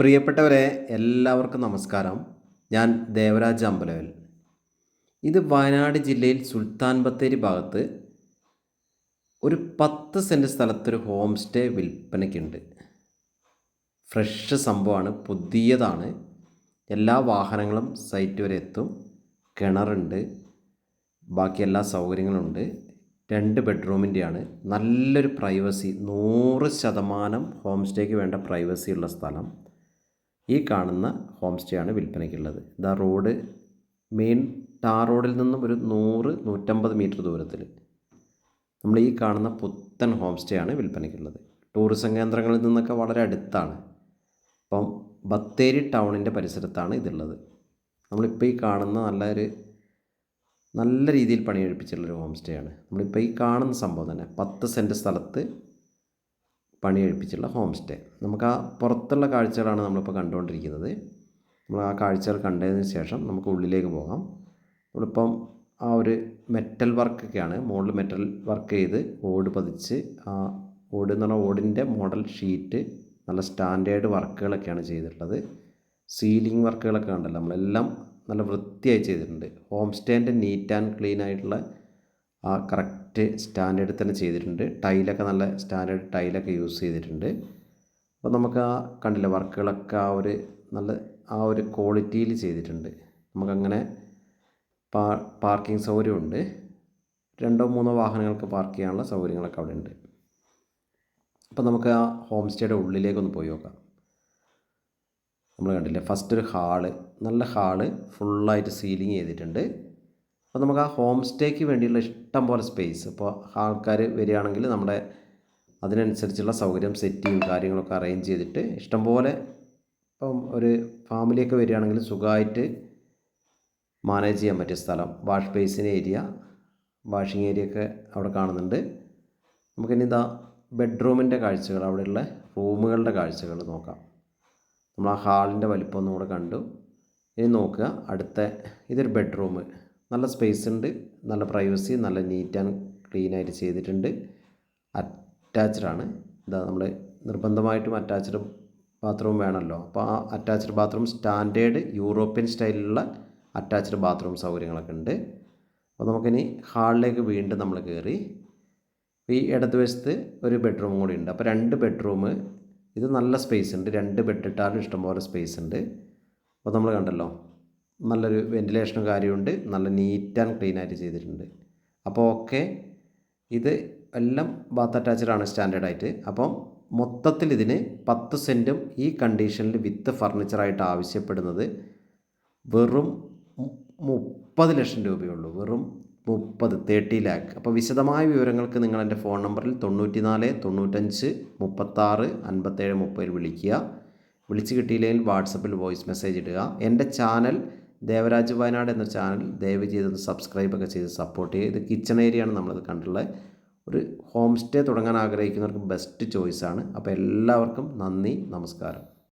പ്രിയപ്പെട്ടവരെ എല്ലാവർക്കും നമസ്കാരം. ഞാൻ ദേവരാജ് അമ്പലവൽ. ഇത് വയനാട് ജില്ലയിൽ സുൽത്താൻ ബത്തേരി ഭാഗത്ത് ഒരു പത്ത് സെന്റ് സ്ഥലത്തൊരു ഹോം സ്റ്റേ വിൽപ്പനയ്ക്കുണ്ട്. ഫ്രഷ് സംഭവമാണ് പുതിയതാണ്. എല്ലാ വാഹനങ്ങളും സൈറ്റ് വരെ എത്തും. കിണറുണ്ട് ബാക്കി എല്ലാ സൗകര്യങ്ങളുണ്ട്. രണ്ട് ബെഡ്റൂമിന്റെയാണ് നല്ലൊരു പ്രൈവസി നൂറ് ശതമാനം ഹോം സ്റ്റേക്ക് വേണ്ട പ്രൈവസി ഉള്ള സ്ഥലം. ഈ കാണുന്ന ഹോം സ്റ്റേ ആണ് വിൽപ്പനയ്ക്കുള്ളത്. ഇതാ റോഡ് മെയിൻ ടാർ റോഡിൽ നിന്നും ഒരു നൂറ് നൂറ്റമ്പത് മീറ്റർ ദൂരത്തിൽ. നമ്മൾ ഈ കാണുന്ന പുത്തൻ ഹോം സ്റ്റേ ആണ് വിൽപ്പനയ്ക്കുള്ളത്. ടൂറിസം കേന്ദ്രങ്ങളിൽ നിന്നൊക്കെ വളരെ അടുത്താണ്. അപ്പം ബത്തേരി ടൗണിന്റെ പരിസരത്താണ് ഇതുള്ളത്. നമ്മളിപ്പോൾ ഈ കാണുന്ന നല്ലൊരു നല്ല രീതിയിൽ പണിയെഴുപ്പിച്ചിട്ടുള്ളൊരു ഹോം സ്റ്റേ ആണ് നമ്മളിപ്പോൾ ഈ കാണുന്ന സംഭവം തന്നെ പത്ത് സെന്റ് സ്ഥലത്ത് പണിയെഴുപ്പിച്ചുള്ള ഹോം സ്റ്റേ. നമുക്ക് ആ പുറത്തുള്ള കാഴ്ചകളാണ് നമ്മളിപ്പോൾ കണ്ടുകൊണ്ടിരിക്കുന്നത്. നമ്മൾ ആ കാഴ്ചകൾ കണ്ടതിന് ശേഷം നമുക്ക് ഉള്ളിലേക്ക് പോകാം. നമ്മളിപ്പം ആ ഒരു മെറ്റൽ വർക്കൊക്കെയാണ് മുകളിൽ മെറ്റൽ വർക്ക് ചെയ്ത് ഓട് പതിച്ച് ആ ഓട് എന്ന് പറഞ്ഞാൽ ഓടിന്റെ മോഡൽ ഷീറ്റ് നല്ല സ്റ്റാൻഡേർഡ് വർക്കുകളൊക്കെയാണ് ചെയ്തിട്ടുള്ളത്. സീലിംഗ് വർക്കുകളൊക്കെ ഉണ്ടല്ലോ. നമ്മളെല്ലാം നല്ല വൃത്തിയായി ചെയ്തിട്ടുണ്ട്. ഹോം സ്റ്റേന്റെ നീറ്റ് ആൻഡ് ക്ലീൻ ആയിട്ടുള്ള ആ കറക്റ്റ് സ്റ്റാൻഡേർഡിൽ തന്നെ ചെയ്തിട്ടുണ്ട്. ടൈലൊക്കെ നല്ല സ്റ്റാൻഡേർഡ് ടൈലൊക്കെ യൂസ് ചെയ്തിട്ടുണ്ട്. അപ്പോൾ നമുക്ക് ആ കണ്ടില്ല വർക്കുകളൊക്കെ ആ ഒരു നല്ല ആ ഒരു ക്വാളിറ്റിയിൽ ചെയ്തിട്ടുണ്ട്. നമുക്കങ്ങനെ പാ പാർക്കിംഗ് സൗകര്യമുണ്ട്. രണ്ടോ മൂന്നോ വാഹനങ്ങൾക്ക് പാർക്ക് ചെയ്യാനുള്ള സൗകര്യങ്ങളൊക്കെ അവിടെ ഉണ്ട് അപ്പോൾ നമുക്ക് ആ ഹോം സ്റ്റേയുടെ ഉള്ളിലേക്കൊന്ന് പോയി നോക്കാം. നമ്മൾ കണ്ടില്ലേ ഫസ്റ്റ് ഒരു ഹാൾ. നല്ല ഹാൾ ഫുള്ളായിട്ട് സീലിംഗ് ചെയ്തിട്ടുണ്ട്. അപ്പോൾ നമുക്ക് ആ ഹോം സ്റ്റേക്ക് വേണ്ടിയുള്ള ഇഷ്ടം പോലെ സ്പേസ് ഇപ്പോൾ ആൾക്കാർ വരികയാണെങ്കിൽ നമ്മുടെ അതിനനുസരിച്ചുള്ള സൗകര്യം ചെയ്യും കാര്യങ്ങളൊക്കെ അറേഞ്ച് ചെയ്തിട്ട് ഇഷ്ടം പോലെ ഇപ്പം ഒരു ഫാമിലിയൊക്കെ വരികയാണെങ്കിൽ സുഖമായിട്ട് മാനേജ് ചെയ്യാൻ പറ്റിയ സ്ഥലം. Wash basin area washing area ഒക്കെ അവിടെ കാണുന്നുണ്ട്. നമുക്കിനി ഇതാ ബെഡ്റൂമിന്റെ കാഴ്ചകൾ അവിടെയുള്ള റൂമുകളുടെ കാഴ്ചകൾ നോക്കാം. നമ്മൾ ആ ഹാളിന്റെ വലിപ്പം ഒന്നും കൂടെ കണ്ടു. ഇനി നോക്കുക അടുത്ത ഇതൊരു ബെഡ്റൂം നല്ല സ്പേസ് ഉണ്ട് നല്ല പ്രൈവസി നല്ല നീറ്റ് ആൻഡ് ക്ലീൻ ആയിട്ട് ചെയ്തിട്ടുണ്ട്. അറ്റാച്ച്ഡ് ആണ്. ഇതാ നമ്മൾ നിർബന്ധമായിട്ടും അറ്റാച്ച്ഡ് ബാത്റൂം വേണമല്ലോ അപ്പോൾ ആ അറ്റാച്ച്ഡ് ബാത്റൂം സ്റ്റാൻഡേർഡ് യൂറോപ്യൻ സ്റ്റൈലിലുള്ള അറ്റാച്ച്ഡ് ബാത്റൂം സൗകര്യങ്ങളൊക്കെ ഉണ്ട്. അപ്പോൾ നമുക്കിനി ഹാളിലേക്ക് വീണ്ടും നമ്മൾ കയറി ഈ ഇടതുവശത്ത് ഒരു ബെഡ്റൂം കൂടി ഉണ്ട്. അപ്പോൾ രണ്ട് ബെഡ്റൂം ഇത് നല്ല സ്പേസ് ഉണ്ട്. രണ്ട് ബെഡ് ഇട്ടാലും ഇഷ്ടംപോലെ സ്പേസ് ഉണ്ട്. അപ്പോൾ നമ്മൾ കണ്ടല്ലോ നല്ലൊരു വെന്റിലേഷനും കാര്യമുണ്ട്. നല്ല നീറ്റ് ആൻഡ് ക്ലീൻ ആയിട്ട് ചെയ്തിട്ടുണ്ട്. അപ്പോൾ ഓക്കെ ഇത് എല്ലാം ബാത്ത് അറ്റാച്ച്ഡ് ആണ് സ്റ്റാൻഡേർഡ് ആയിട്ട്. അപ്പം മൊത്തത്തിൽ ഇതിന് പത്ത് സെന്റും ഈ കണ്ടീഷനിൽ വിത്ത് ഫർണിച്ചറായിട്ട് ആവശ്യപ്പെടുന്നത് വെറും മുപ്പത് ലക്ഷം രൂപയുള്ളൂ. വെറും മുപ്പത് തേർട്ടി ലാക്ക് അപ്പോൾ വിശദമായ വിവരങ്ങൾക്ക് നിങ്ങൾ എന്റെ ഫോൺ നമ്പറിൽ തൊണ്ണൂറ്റി നാല് തൊണ്ണൂറ്റഞ്ച് മുപ്പത്താറ് അൻപത്തേഴ് മുപ്പതിൽ വിളിക്കുക. വിളിച്ച് കിട്ടിയില്ലെങ്കിൽ വാട്സപ്പിൽ വോയിസ് മെസ്സേജ് ഇടുക. എന്റെ ചാനൽ ദേവരാജ് വയനാട് എന്ന ചാനൽ ദയവ് സബ്സ്ക്രൈബ് ഒക്കെ ചെയ്ത് സപ്പോർട്ട് ചെയ്യുക. ഇത് കിച്ചൺ ഏരിയയാണ് നമ്മളത് കണ്ടുള്ളത് ഒരു ഹോം സ്റ്റേ തുടങ്ങാൻ ആഗ്രഹിക്കുന്നവർക്ക് ബെസ്റ്റ് ചോയ്സാണ് അപ്പോൾ എല്ലാവർക്കും നന്ദി നമസ്കാരം.